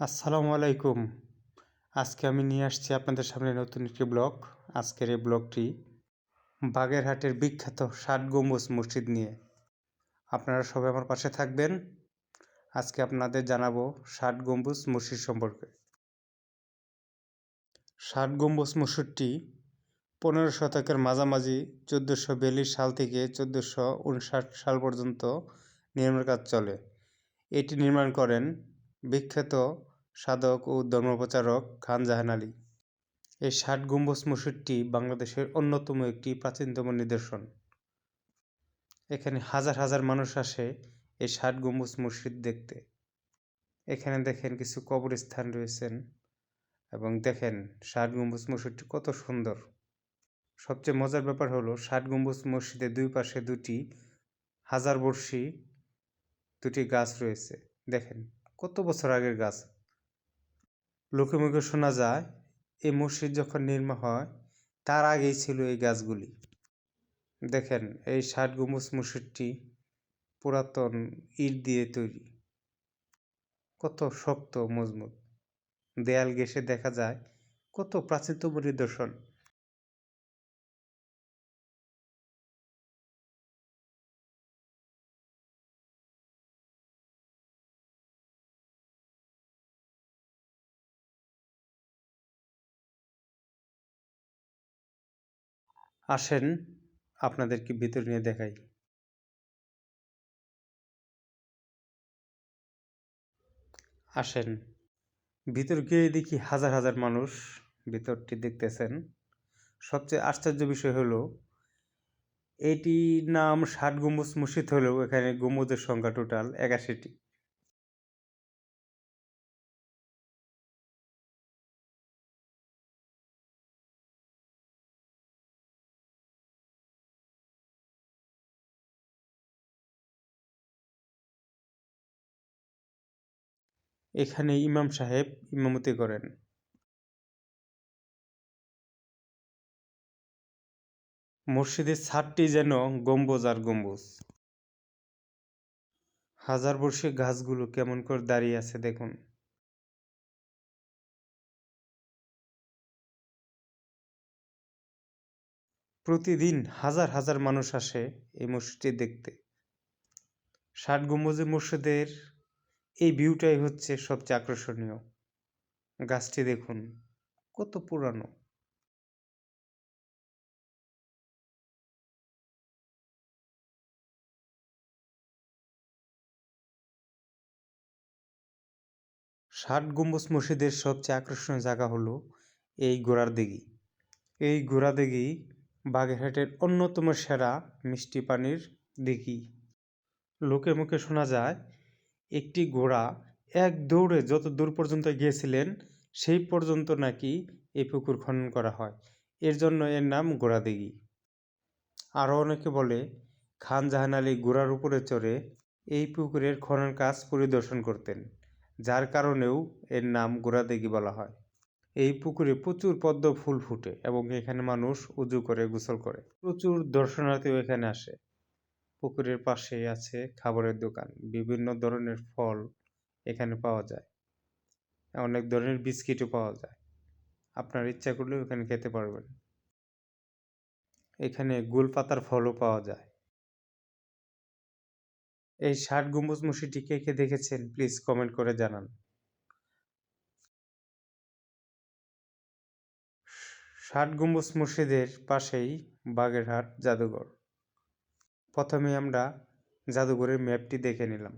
আসসালামু আলাইকুম। আজকে আমি নিয়ে আসছি আপনাদের সামনে নতুন একটি ব্লগ। আজকের এই ব্লগটি বাগেরহাটের বিখ্যাত ষাট গম্বুজ মসজিদ নিয়ে। আপনারা সবাই আমার পাশে থাকবেন। আজকে আপনাদের জানাব ষাট গম্বুজ মসজিদ সম্পর্কে। ষাট গম্বুজ মসজিদটি পনেরো শতকের মাঝামাঝি চোদ্দোশো বিয়াল্লিশ সাল থেকে চোদ্দোশো উনষাট সাল পর্যন্ত নির্মাণ কাজ চলে। এটি নির্মাণ করেন বিখ্যাত সাধক ও ধর্মপ্রচারক খান জাহান আলী। এই ষাট গম্বুজ মসজিদটি বাংলাদেশের অন্যতম একটি প্রাচীনতম নিদর্শন। এখানে হাজার হাজার মানুষ আসে এই ষাট গম্বুজ মসজিদ দেখতে। এখানে দেখেন কিছু কবরস্থান রয়েছেন এবং দেখেন ষাট গম্বুজ মসজিদটি কত সুন্দর। সবচেয়ে মজার ব্যাপার হলো ষাট গম্বুজ মসজিদের দুই পাশে দুটি হাজার বর্ষী দুটি গাছ রয়েছে। দেখেন কত বছর আগের গাছ? লোকে মুখে শোনা যায় এই মসজিদ যখন নির্মাণ হয়, তার আগেই ছিল এই গাছগুলি। দেখেন, এই ষাট গম্বুজ মসজিদটি পুরাতন ইট দিয়ে তৈরি। কত শক্ত, মজবুত। দেয়াল ঘেসে দেখা যায়, কত প্রাচীনতম নিদর্শন। আসেন, আপনাদেরকে ভিতর নিয়ে দেখাই। আসেন। ভিতর গিয়ে দেখি হাজার হাজার মানুষ ভিতরটি দেখতেছেন। সবচেয়ে আশ্চর্য বিষয় হলো এটি নাম ষাট গম্বুজ মসজিদ হলেও এখানে গম্বুজের সংখ্যা টোটাল একাশিটি। এখানে ইমাম সাহেব ইমামতি করেন। মসজিদের ছাদটি যেন গম্বুজ আর গম্বুজ। হাজার বর্ষে গাছগুলো কেমন করে দাঁড়িয়ে আছে দেখুন। প্রতিদিন হাজার হাজার মানুষ আসে এই মসজিদটি দেখতে। ষাট গম্বুজে মসজিদের এই ভিউটাই হচ্ছে সবচেয়ে আকর্ষণীয়। গাছটি দেখুন, কত পুরানো। ষাট গম্বুজ মসজিদের সবচেয়ে আকর্ষণীয় জায়গা হলো এই ঘোড়ার দিঘি। এই ঘোড়া দিঘি বাগেরহাটের অন্যতম সেরা মিষ্টি পানির দিঘি। লোকে মুখে শোনা যায় একটি ঘোড়া এক দৌড়ে যত দূর পর্যন্ত গিয়েছিলেন, সেই পর্যন্ত নাকি এই পুকুর খনন করা হয়। এর জন্য এর নাম ঘোড়া দিঘি আরও অনেকে বলে, খান জাহান আলী ঘোড়ার উপরে চড়ে এই পুকুরের খনন কাজ পরিদর্শন করতেন, যার কারণেও এর নাম গোড়াদেগি বলা হয়। এই পুকুরে প্রচুর পদ্ম ফুল ফুটে এবং এখানে মানুষ উজু করে, গোসল করে। প্রচুর দর্শনার্থীও এখানে আসে। পুকুরের পাশেই আছে খাবারের দোকান। বিভিন্ন ধরনের ফল এখানে পাওয়া যায়। অনেক ধরনের বিস্কিটও পাওয়া যায়। আপনার ইচ্ছা করলেও এখানে খেতে পারবেন। এখানে গোলপাতার ফলও পাওয়া যায়। এই ষাট গম্বুজ মসজিদটি কে কে দেখেছেন প্লিজ কমেন্ট করে জানান। ষাট গম্বুজ মসজিদের পাশেই বাগেরহাট জাদুঘর। প্রথমে আমরা জাদুঘরের ম্যাপটি দেখে নিলাম।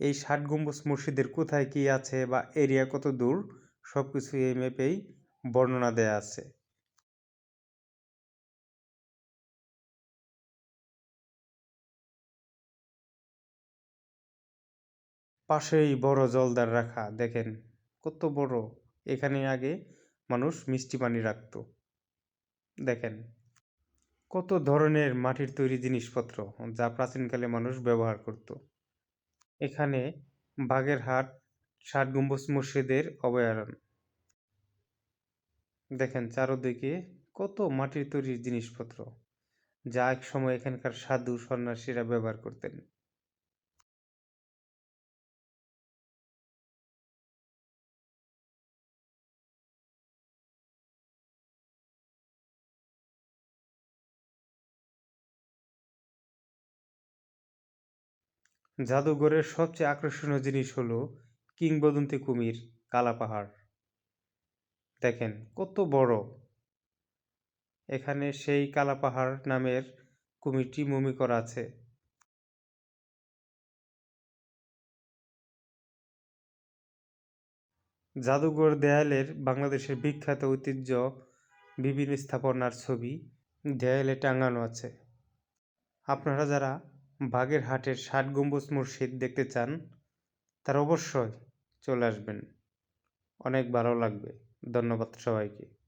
এই ষাট গম্বুজ মসজিদের কোথায় কি আছে বা এরিয়া কত দূর সব কিছু এই ম্যাপেই বর্ণনা দেয়া আছে। পাশেই বড় জলদার রাখা, দেখেন কত বড়। এখানে আগে মানুষ মিষ্টি পানি রাখত। দেখেন কত ধরনের মাটির তৈরি জিনিসপত্র যা প্রাচীনকালে মানুষ ব্যবহার করত? এখানে বাগেরহাট ষাট গম্বুজ মসজিদের অভয়ারণ্য। দেখেন চারোদিকে কত মাটির তৈরি জিনিসপত্র, যা এক সময় এখানকার সাধু সন্ন্যাসীরা ব্যবহার করতেন। জাদুঘরের সবচেয়ে আকর্ষণীয় জিনিস হলো কিংবদন্তি কুমির, কালা পাহাড়। দেখেন, কত বড়। এখানে সেই কালা পাহাড় নামের কুমিরটি মমি করা আছে। জাদুঘর দেয়ালের বাংলাদেশের বিখ্যাত ঐতিহ্য বিভিন্ন স্থাপনার ছবি দেয়ালে টাঙানো আছে। আপনারা যারা বাগেরহাটের ষাট গম্বুজ মসজিদ দেখতে চান, তার অবশ্যই চলে আসবেন। অনেক ভালো লাগবে। ধন্যবাদ সবাইকে।